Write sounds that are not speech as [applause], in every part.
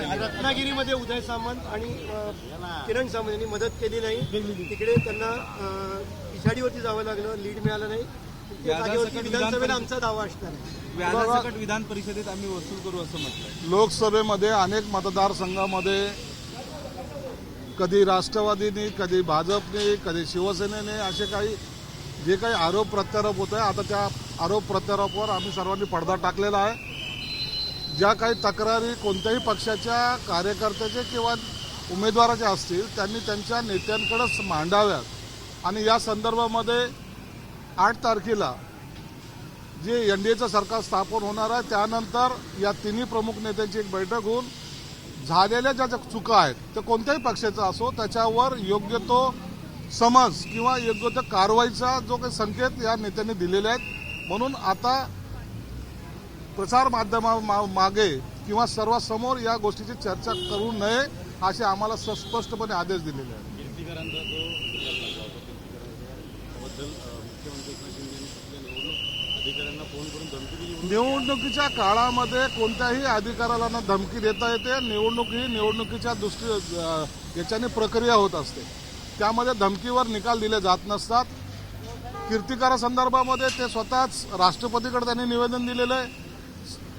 रत्नागिरीमध्ये उदय सामंत आणि किरण सामंत यांनी मदत केली नाही. तिकडे त्यांना पिछाडीवरती जावं लागलं लीड मिळालं नाही. विधानसभेला आमचा दावा असणार आहे. व्याजासकट विधान परिषदेत आम्ही वसूल करू असं म्हटलंय. लोकसभेमध्ये अनेक मतदारसंघामध्ये कधी राष्ट्रवादीने कधी भाजपने कधी शिवसेनेने असे काही जे काही आरोप प्रत्यारोप होत आहे आता त्या आरोप प्रत्यारोपावर आम्ही सर्वांनी पडदा टाकलेला आहे. ज्या काही तक्रारी कोणत्याही पक्षाच्या कार्यकर्त्याचे किंवा उमेदवाराच्या असतील त्यांनी त्यांच्या नेत्यांकडंच मांडाव्यात. आणि या संदर्भामध्ये आठ तारखेला जे एन डी एचं सरकार स्थापन होणार आहे त्यानंतर या तिन्ही प्रमुख नेत्यांची एक बैठक होऊन झालेल्या ज्या ज्या चुका आहेत त्या कोणत्याही पक्षाचा असो त्याच्यावर योग्य तो समज किंवा योग्य तो कारवाईचा जो काही संकेत या नेत्यांनी दिलेले आहेत. म्हणून आता प्रसार माध्यमा मा- मागे किंवा सर्वांसमोर या गोष्टीची चर्चा करू नये असे आम्हाला स- स्पष्टपणे आदेश दिलेले आहेत. निवडणुकीच्या काळामध्ये कोणत्याही अधिकाऱ्याला ना धमकी देता येते. निवडणूक ही निवडणुकीच्या दृष्टी याच्याने प्रक्रिया होत असते. त्यामध्ये धमकीवर निकाल दिले जात नसतात. कीर्तिकारा संदर्भामध्ये ते स्वतःच राष्ट्रपतीकडे त्यांनी निवेदन दिलेलं आहे.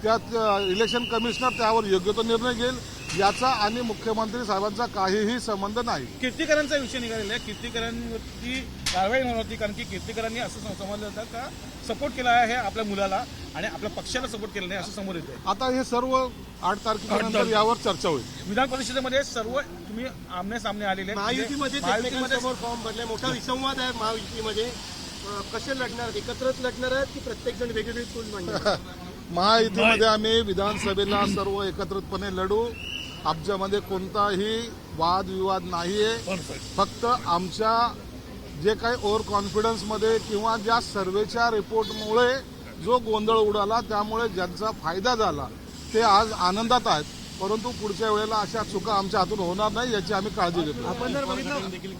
त्यात इलेक्शन कमिशनर त्यावर योग्य तो निर्णय घेईल याचा आणि मुख्यमंत्री साहेबांचा काहीही संबंध नाही. कीर्तिकरांचा विषय निघालेला आहे. कीर्तिकरांवरती कारवाई होणार होती कारण की कीर्तिकरांनी असं सम- समजलं होतं का सपोर्ट केला आहे आपल्या मुलाला आणि आपल्या पक्षाला सपोर्ट केला नाही असं समोर येते आता हे सर्व आठ तारखेनंतर यावर चर्चा होईल. विधान परिषदेमध्ये सर्व तुम्ही आमने सामने आलेले आहेत. महायुतीमध्ये म्हणजे फॉर्म भरले. मोठा विसंवाद आहे महायुतीमध्ये. कसे लढणार? आहेत? एकत्रच लढणार आहेत की प्रत्येक जण वेगवेगळी तूल मांडणार? [laughs] महायुतीमध्ये आम्ही विधानसभेला सर्व एकत्रितपणे लढू. आमच्यामध्ये कोणताही वादविवाद नाहीये. फक्त आमच्या जे काही ओव्हर कॉन्फिडन्समध्ये किंवा ज्या सर्वेच्या रिपोर्टमुळे जो गोंधळ उडाला त्यामुळे ज्यांचा फायदा झाला ते आज आनंदात आहेत. परंतु पुढच्या वेळेला अशा चुका आमच्या हातून होणार नाही याची आम्ही काळजी घेतो. आपण जर बघितलं देखील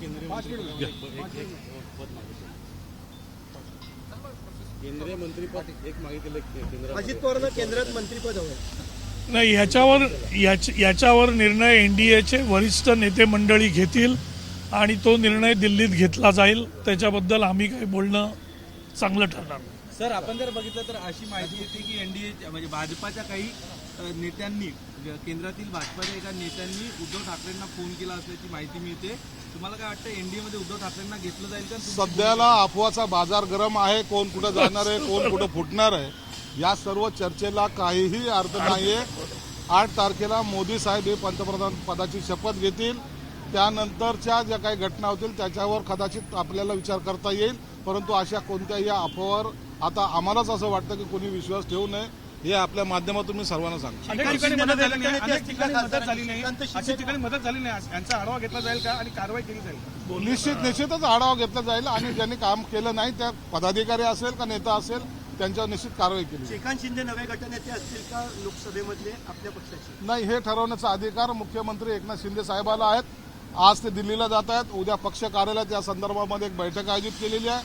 केंद्रीय मंत्री एक एक पद मागितलं केंद्रीय मंत्रीपद एक मागितलेलं केंद्र अजित पवारांना केंद्रात मंत्रीपद हवं नाही याच्यावर याच याच्यावर निर्णय एन डी एचे वरिष्ठ नेते मंडळी घेतील आणि तो निर्णय दिल्लीत घेतला जाईल. त्याच्याबद्दल आम्ही काही बोलणं चांगलं ठरणार. सर आपण जर बघितलं तर अशी माहिती येते की एनडीए म्हणजे भाजपाच्या काही नेत्यांनी केंद्रातील भाजपाच्या एका नेत्यांनी उद्धव ठाकरेंना फोन केला असल्याची माहिती मिळते. तुम्हाला काय वाटतं एनडीएमध्ये उद्धव ठाकरेंना घेतलं जाईल का? सध्याला अफवाचा बाजार गरम आहे कोण कुठं जाणार आहे कोण कुठं फुटणार आहे या सर्व चर्चेला काहीही अर्थ नाहीये. आठ तारखेला मोदी साहेब हे पंतप्रधान पदाची शपथ घेतील. त्यानंतरच्या ज्या काही घटना होतील त्याच्यावर कदाचित आपल्याला विचार करता येईल. परंतु अशा कोणत्याही अफवावर आता आम्हालाच असं वाटतं की कोणी विश्वास ठेवू नये. हे आपल्या माध्यमातून मी सर्वांना सांगतो. अनेक ठिकाणी मदत झाली नाही. अनेक ठिकाणी खासदार मदत झाली नाही. श्रीकांत शिंदे- अशा ठिकाणी मदत झाली नाही. यांचा आढावा घेतला जाईल का आणि कारवाई केली जाईल निश्चित निश्चितच आढावा घेतला जाईल आणि ज्यांनी काम केलं नाही त्या पदाधिकारी असेल का नेता असेल त्यांच्यावर निश्चित कारवाई केली जाईल. श्रीकांत शिंदे नवे गटनेते असतील का लोकसभेमधले आपल्या पक्षाचे? नाही हे ठरवण्याचा अधिकार मुख्यमंत्री एकनाथ शिंदे साहेबाला आहेत. आज ते दिल्लीला जात आहेत. उद्या पक्ष कार्यालयात या संदर्भामध्ये एक बैठक आयोजित केलेली आहे.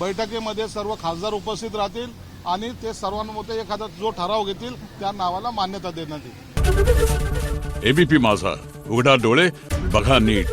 बैठकीमध्ये सर्व खासदार उपस्थित राहतील. आणि ते सर्वांमध्ये एखादा जो ठराव घेतील त्या नावाला मान्यता देण्यात येईल. एबीपी माझा. उघडा डोळे बघा नीट.